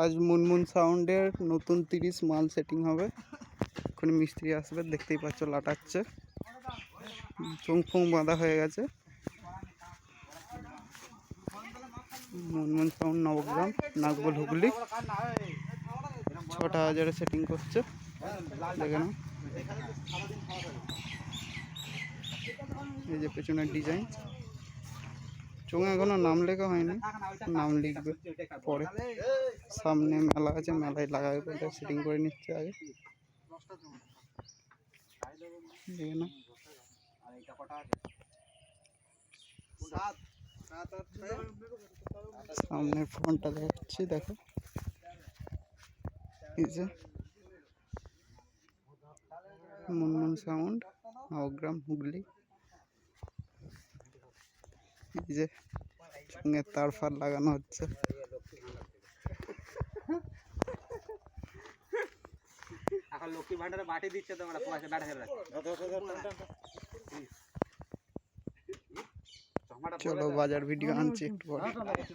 আজ মুনমুন সাউন্ডের নতুন তিরিশ মাল সেটিং হবে। এখন মিস্ত্রি আসবে, দেখতেই পাচ্ছ লাটাচ্ছে। চুং ফুং বাঁধা হয়ে গেছে। মুনমুন সাউন্ড নবগ্রাম, নাগবল হুগলি। ছটা হাজারে সেটিং করছে। দেখে নাও। এই যে পেছনের ডিজাইন চোঙ এখনও নাম লেখা হয়নি, নাম লিখবে পরে। সামনে মেলা আছে, মেলায় লাগাবে বলে সেটিং করে নিচ্ছে আগে। দেখে নাও। সামনের ফোনটা দেখাচ্ছি, দেখো। এই যে। মুনমুন সাউন্ড, নবগ্রাম হুগলি। এই যে চুঙের তার ফার লাগানো হচ্ছে। এখন লক্ষ্মী ভান্ডারে বাটি দিচ্ছে তোমরা পয়সা ব্যাটা হেবে চলো বাজার ভিডিও আনছি একটু পরে